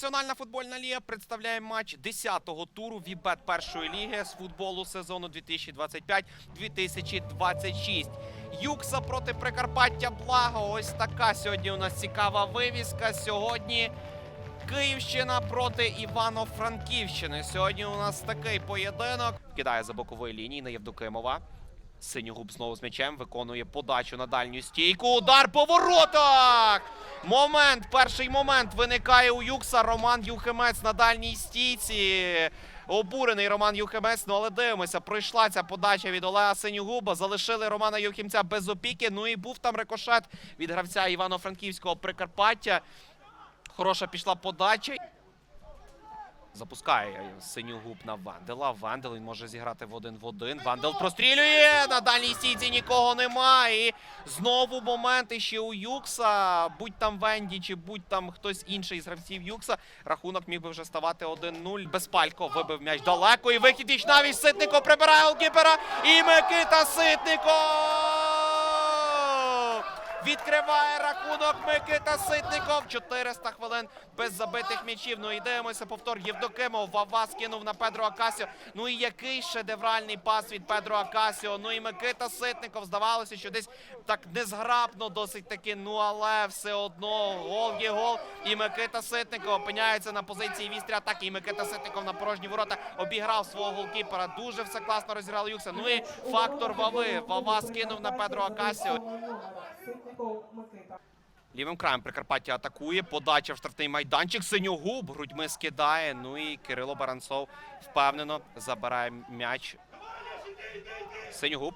Професіональна футбольна ліга представляє матч 10-го туру Вібет першої ліги з футболу сезону 2025-2026. Юкса проти Прикарпаття Благо. Ось така сьогодні у нас цікава вивіска. Сьогодні Київщина проти Івано-Франківщини. Сьогодні у нас такий поєдинок. Кидає за бокової лінії на Євдокимова. Синьогуб знову з м'ячем виконує подачу на дальню стійку. Удар по воротах! Момент, перший момент виникає у Юкса. Роман Юхимець на дальній стійці. Обурений Роман Юхимець. Ну але дивимося, пройшла ця подача від Олега Синьогуба. Залишили Романа Юхімця без опіки. Ну і був там рикошет від гравця Івано-Франківського Прикарпаття. Хороша пішла подача. Запускає синю губ на Вандела. Вандел він може зіграти в один в один. Вандел прострілює. На дальній стійці нікого немає. І знову моменти ще у Юкса. Будь там Венді, чи будь там хтось інший з гравців Юкса. Рахунок міг би вже ставати 1-0. Безпалько вибив м'яч далеко. І вихід іч навіть Ситнико прибирає голкіпера. І Микита Ситников! Відкриває рахунок Микита Ситников. 400 хвилин без забитих м'ячів. Ну і дивимося повтор Євдокимов. Вава скинув на Педро Акасіо. Ну і який шедевральний пас від Педро Акасіо. Ну і Микита Ситников. Здавалося, що десь так незграбно досить таки. Ну але все одно гол є гол. І Микита Ситников опиняється на позиції вістря атаки. І Микита Ситников на порожні ворота обіграв свого голкіпера. Дуже все класно розіграли Юкса. Ну і фактор Вави. Вава скинув на Педро Акасіо. Лівим краєм Прикарпаття атакує. Подача в штрафний майданчик. Синьогуб грудьми скидає. Ну і Кирило Баранцов впевнено забирає м'яч. Синьогуб.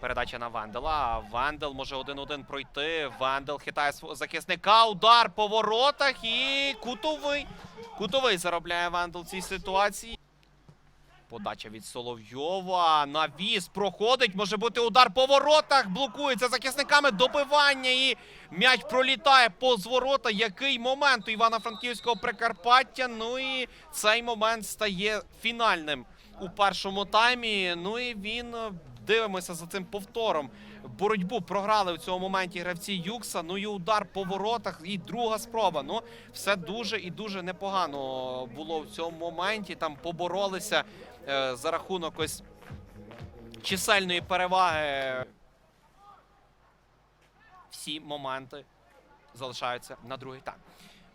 Передача на Вандела. Вандел може один-один пройти. Вандел хитає захисника. Удар по воротах і кутовий. Кутовий заробляє Вандел в цій ситуації. Подача від Соловйова. Навіс проходить. Може бути удар по воротах. Блокується захисниками добивання. І м'яч пролітає повз ворота. Який момент у Івано-Франківського Прикарпаття. Ну і цей момент стає фінальним у першому таймі. Ну і він дивимося за цим повтором. Боротьбу програли в цьому моменті гравці Юкса. Ну і удар по воротах. І друга спроба. Ну все дуже і дуже непогано було в цьому моменті. Там поборолися за рахунок ось чисельної переваги. Всі моменти залишаються на другий тайм.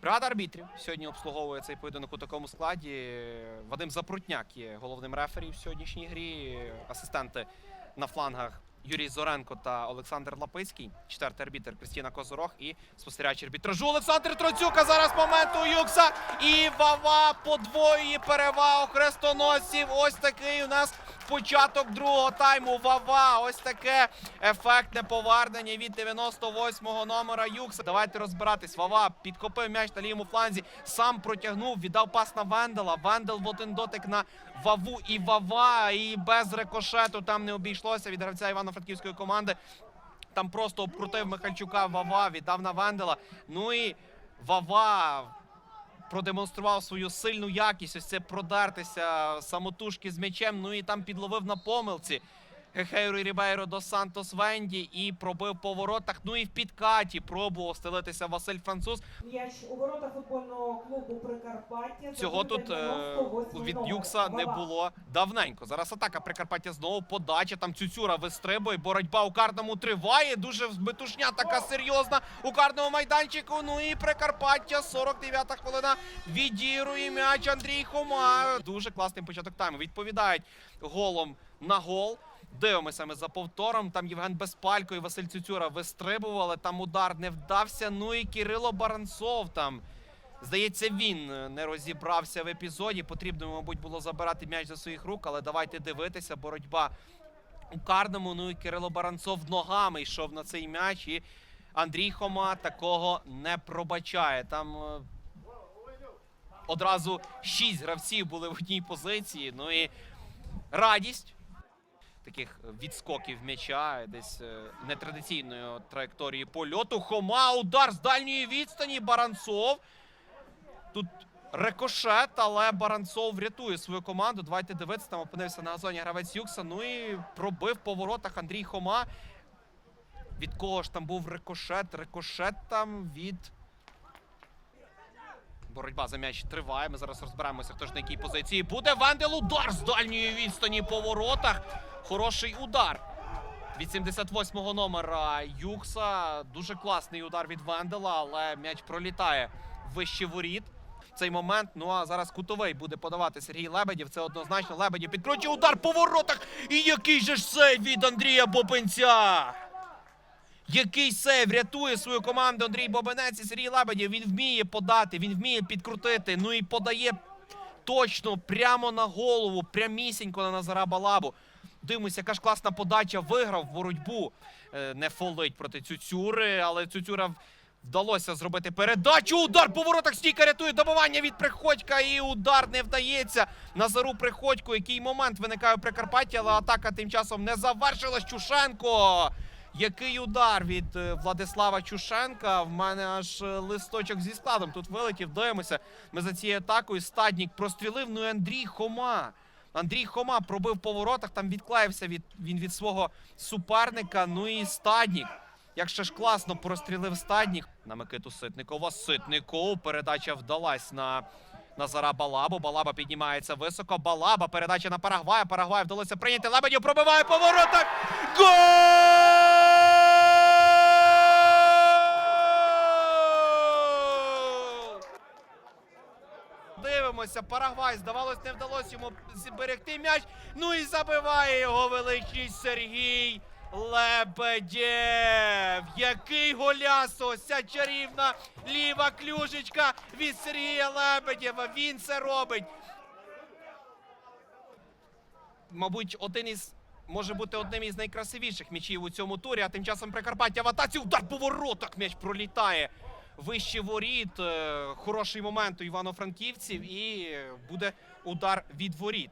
Бригада арбітрів сьогодні обслуговує цей поєдинок у такому складі. Вадим Запрутняк є головним рефері в сьогоднішній грі. Асистенти на флангах Юрій Зоренко та Олександр Лапицький. Четвертий арбітр Кристіна Козорох і спостерігач арбітражу Олександр Троцюка. Зараз момент у Юкса. І Вава подвоює перевагу хрестоносців. Ось такий у нас початок другого тайму. Вава. Ось таке ефектне повернення від 98-го номера Юкса. Давайте розбиратись. Вава підкопив м'яч на лівому фланзі. Сам протягнув, віддав пас на Вендела. Вендел в один дотик на Ваву і Вава. І без рикошету там не обійшлося від гравця Івано-Франківської команди. Там просто обкрутив Михальчука Вава, віддав на Вендела. Ну і Вава продемонстрував свою сильну якість. Ось це продартися самотужки з м'ячем. Ну і там підловив на помилці. Гехейро Рібейро до Сантос Венді і пробив по воротах. Ну і в підкаті пробував стелитися Василь Француз. М'яч у ворота футбольного клубу Прикарпаття. Цього тут е, від Юкса не було давненько. Зараз атака Прикарпаття знову подача. Там Цюцюра вистрибує. Боротьба у карному триває. Дуже метушня така серйозна у карному майданчику. Ну і Прикарпаття. 49-та хвилина. Відірує м'яч Андрій Хома. Дуже класний початок тайму. Відповідають голом на гол. Дивимося ми за повтором. Там Євген Безпалько і Василь Цюцюра вистрибували. Там удар не вдався. Ну і Кирило Баранцов там. Здається, він е, не розібрався в епізоді. Потрібно, мабуть, було забирати м'яч за своїх рук, але давайте дивитися. Боротьба у карному. Ну і Кирило Баранцов ногами йшов на цей м'яч. І Андрій Хома такого не пробачає. Там е, одразу шість гравців були в одній позиції. Ну і радість таких відскоків м'яча, десь е, нетрадиційною траєкторії польоту. Хома, удар з дальньої відстані. Баранцов. Тут рикошет, але Баранцов врятує свою команду. Давайте дивитися, там опинився на газоні гравець Юкса. Ну і пробив по воротах Андрій Хома. Від кого ж там був рикошет? Рикошет там від. Боротьба за м'яч триває. Ми зараз розберемося, хто ж на якій позиції буде. Вендел удар з дальньої відстані по воротах. Хороший удар. Від 78-го номера Юкса. Дуже класний удар від Вендела, але м'яч пролітає вище воріт. Цей момент. Ну а зараз кутовий буде подавати Сергій Лебедів. Це однозначно Лебедів підкручує удар по воротах. І який же ж сейв від Андрія Бобенця! Який сейв рятує свою команду Андрій Бобенець і Сергій Лебедів. Він вміє подати, він вміє підкрутити. Ну і подає точно прямо на голову, прямісінько на Назара Балабу. Дивимося, яка ж класна подача виграв боротьбу. Е, Не фолить проти Цюцюри, але Цюцюра вдалося зробити передачу. Удар по воротах стійка рятує добивання від Приходька. І удар не вдається. Назару Приходьку. Який момент виникає у Прикарпатті, але атака тим часом не завершилась. Чушенко. Який удар від е, Владислава Чушенка. В мене аж е, листочок зі складом тут вилетів. Дивимося. Ми за цією атакою. Стаднік прострілив. Ну і Андрій Хома. Андрій Хома пробив по воротах, там відклеївся від, він від свого суперника. Ну і Стаднік. Як ще ж класно прострілив Стаднік на Микиту Ситникова. Ситников. Передача вдалась на Назара Балабу. Балаба піднімається високо. Балаба. Передача на Парагвая. Парагваю вдалося прийняти. Лебедів пробиває по воротах. Гол! Дивимося, Парагвай, здавалось, не вдалося йому зберегти м'яч. Ну і забиває його величність Сергій Лебедєв. Який голясо! Ця чарівна ліва клюшечка від Сергія Лебедєва. Він це робить. Мабуть, один із. Може бути одним із найкрасивіших м'ячів у цьому турі, а тим часом Прикарпаття в атаці. Удар по воротах. М'яч пролітає вище воріт. Е, Хороший момент у Івано-Франківців. І буде удар від воріт.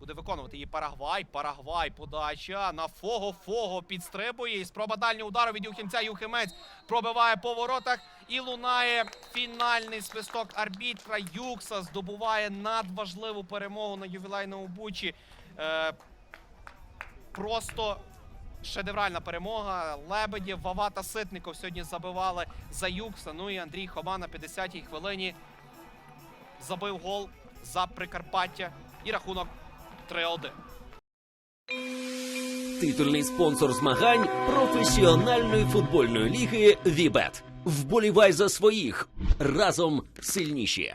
Буде виконувати її Парагвай. Парагвай. Подача на Фого. Фого підстрибує. І спроба дальнього удару від Юхімця. Юхимець пробиває по воротах. І лунає фінальний свисток арбітра. Юкса здобуває надважливу перемогу на ювілейному бучі. Е, просто шедевральна перемога. Лебедєв, Вава та Ситников сьогодні забивали за Юкса. Ну і Андрій Хома на 50-й хвилині забив гол за Прикарпаття. І рахунок 3-1. Титульний спонсор змагань професіональної футбольної ліги Вібет. Вболівай за своїх разом сильніші.